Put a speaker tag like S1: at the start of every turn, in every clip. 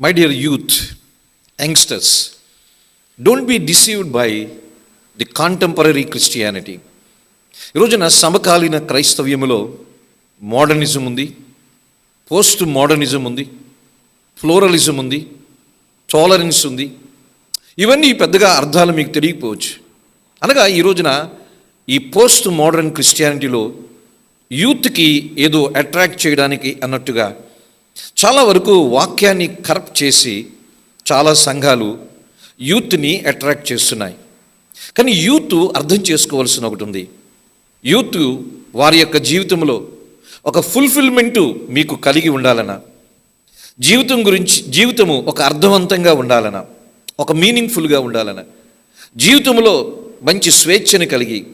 S1: My dear youth youngsters don't be deceived by the contemporary Christianity ఈరోజున సమకాలీన క్రైస్తవ్యములో modernism ఉంది పోస్ట్ మోడర్నిజం ఉంది ఫ్లోరలిజం ఉంది టాలరెన్స్ ఉంది. ఇవన్నీ పెద్దగా అర్థాలు మీకు తెలియకపోవచ్చు. అనగా ఈ రోజున ఈ పోస్ట్ మోడర్న్ క్రిస్టియానిటీలో యూత్కి ఏదో అట్రాక్ట్ చేయడానికి అన్నట్టుగా చాలా వరకు వాక్యాన్ని కరప్ట్ చేసి చాలా సంఘాలు యూత్ని అట్రాక్ట్ చేస్తున్నాయి. కానీ యూత్ అర్థం చేసుకోవాల్సిన ఒకటి ఉంది. యూత్ వారి యొక్క జీవితంలో ఒక ఫుల్ఫిల్మెంటు మీకు కలిగి ఉండాలనా జీవితం గురించి జీవితము ఒక అర్థవంతంగా ఉండాలనా ఒక మీనింగ్ఫుల్గా ఉండాలనా జీవితంలో మంచి స్వేచ్ఛను కలిగి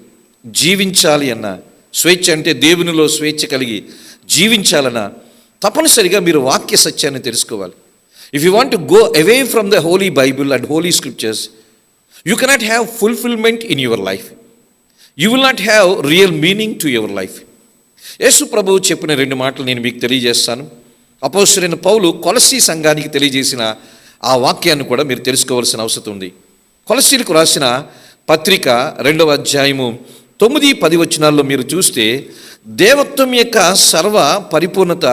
S1: జీవించాలి అన్న స్వేచ్ఛ అంటే దేవునిలో స్వేచ్ఛ కలిగి జీవించాలన్నా తప్పనిసరిగా మీరు వాక్య సత్యాన్ని తెలుసుకోవాలి. If you want go away from the holy Bible and holy scriptures you cannot have fulfilment in your life you will not have real meaning to your life Yesu ప్రభువు చెప్పిన రెండు మాటలు నేను మీకు తెలియజేస్తాను. అపోసరైన పౌలు కొలసీ సంఘానికి తెలియజేసిన ఆ వాక్యాన్ని కూడా మీరు తెలుసుకోవాల్సిన అవసరం ఉంది. కొలసీలకు రాసిన పత్రిక రెండవ అధ్యాయము తొమ్మిది పది వచనాల్లో మీరు చూస్తే దేవత్వం యొక్క సర్వ పరిపూర్ణత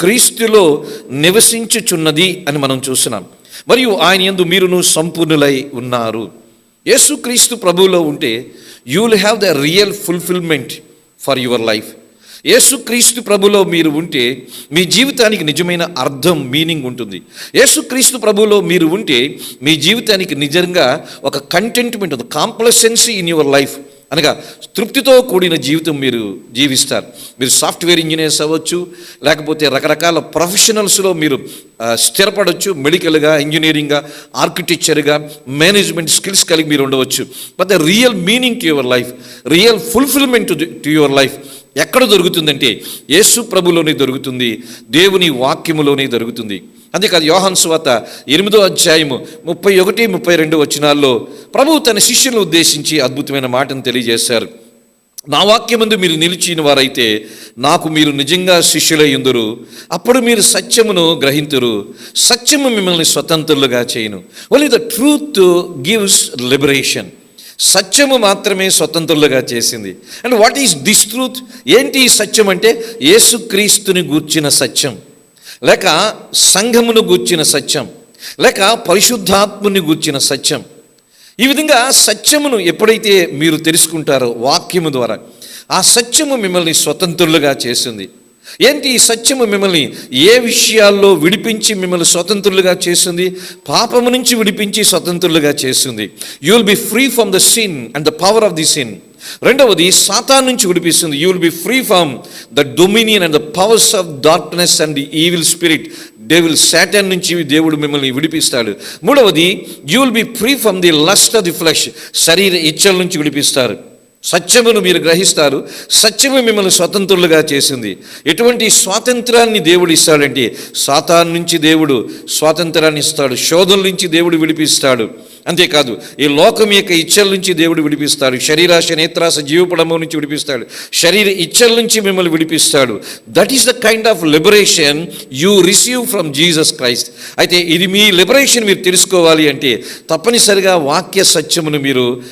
S1: క్రీస్తులో నివసించుచున్నది అని మనం చూస్తున్నాం. మరియు ఆయన యందు మీరును సంపూర్ణులై ఉన్నారు. యేసుక్రీస్తు ప్రభువులో ఉంటే you will have the real fulfilment for your life Yesukreestu ప్రభులో మీరు ఉంటే మీ జీవితానికి నిజమైన అర్థం మీనింగ్ ఉంటుంది. యేసుక్రీస్తు ప్రభులో మీరు ఉంటే మీ జీవితానికి నిజంగా ఒక కంటెంట్మెంట్ ఉంది కాంప్లసెన్సీ ఇన్ యువర్ లైఫ్ అనగా తృప్తితో కూడిన జీవితం మీరు జీవిస్తారు. మీరు సాఫ్ట్వేర్ ఇంజనీర్స్ అవ్వచ్చు లేకపోతే రకరకాల ప్రొఫెషనల్స్లో మీరు స్థిరపడవచ్చు మెడికల్గా ఇంజనీరింగ్గా ఆర్కిటెక్చర్గా మేనేజ్మెంట్ స్కిల్స్ కలిగి మీరు ఉండవచ్చు. But the real meaning to your life real fulfilment to your life ఎక్కడ దొరుకుతుందంటే యేసు ప్రభులోనే దొరుకుతుంది దేవుని వాక్యములోనే దొరుకుతుంది. అంతేకాదు యోహన్ స్వాత ఎనిమిదో అధ్యాయము ముప్పై ఒకటి ముప్పై రెండు వచనాల్లో ప్రభు తన శిష్యులను ఉద్దేశించి అద్భుతమైన మాటను తెలియజేశారు. నా వాక్యమందు మీరు నిలిచిన వారైతే నాకు మీరు నిజంగా శిష్యులై ఉందరు. అప్పుడు మీరు సత్యమును గ్రహింతురు. సత్యము మిమ్మల్ని స్వతంత్రులుగా చేయను. Only the truth gives liberation సత్యము మాత్రమే స్వతంత్రులుగా చేసింది. And what is this truth ఏంటి ఈ సత్యం అంటే యేసుక్రీస్తుని గూర్చిన సత్యం. లేక సంఘమును గూర్చిన సత్యం. లేక పరిశుద్ధాత్ముని గూర్చిన సత్యం. ఈ విధంగా సత్యమును ఎప్పుడైతే మీరు తెలుసుకుంటారో వాక్యము ద్వారా ఆ సత్యము మిమ్మల్ని స్వతంత్రులుగా చేసింది. ఏంటి ఈ సత్యము మిమ్మల్ని? ఏ విషయాల్లో విడిపించి మిమ్మల్ని స్వతంత్రులుగా చేస్తుంది పాపము నుంచి విడిపించి స్వతంత్రులుగా చేస్తుంది you will be free from the sin and the power of the sin రెండవది సాతాన్ నుంచి విడిపిస్తుంది. You will be free from the dominion and the powers of darkness and the evil spirit devil Satan నుంచి దేవుడు మిమ్మల్ని విడిపిస్తాడు. మూడవది you will be free from the lust of the flesh శరీర ఇచ్చల నుంచి విడిపిస్తారు. సత్యమును మీరు గ్రహిస్తారు సత్యము మిమ్మల్ని స్వతంత్రులుగా చేసింది. ఎటువంటి స్వాతంత్రాన్ని దేవుడు ఇస్తాడంటే సాతాన్ నుంచి దేవుడు స్వాతంత్రాన్ని ఇస్తాడు శోధన నుంచి దేవుడు విడిపిస్తాడు. అంతేకాదు ఈ లోకం యొక్క ఇచ్చల నుంచి దేవుడు విడిపిస్తాడు శరీరాశ నేత్రాశ జీవపడము నుంచి విడిపిస్తాడు శరీర ఇచ్చల నుంచి మిమ్మల్ని విడిపిస్తాడు. That is the kind of liberation you receive from Jesus Christ అయితే ఇది మీ లిబరేషన్ మీరు తెలుసుకోవాలి అంటే తప్పనిసరిగా వాక్య సత్యమును మీరు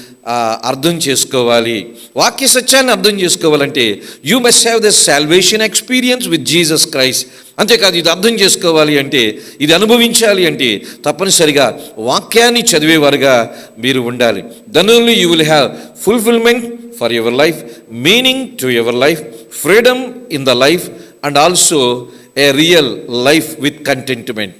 S1: అర్థం చేసుకోవాలి. వాక్య సత్యాన్ని అర్థం చేసుకోవాలంటే you must have the salvation experience with Jesus Christ అంతేకాదు ఇది అర్థం చేసుకోవాలి అంటే ఇది అనుభవించాలి అంటే తప్పనిసరిగా వాక్యాన్ని చదివేవారుగా మీరు ఉండాలి. Then only you will have fulfilment for your life meaning to your life freedom in the life and also a real life with contentment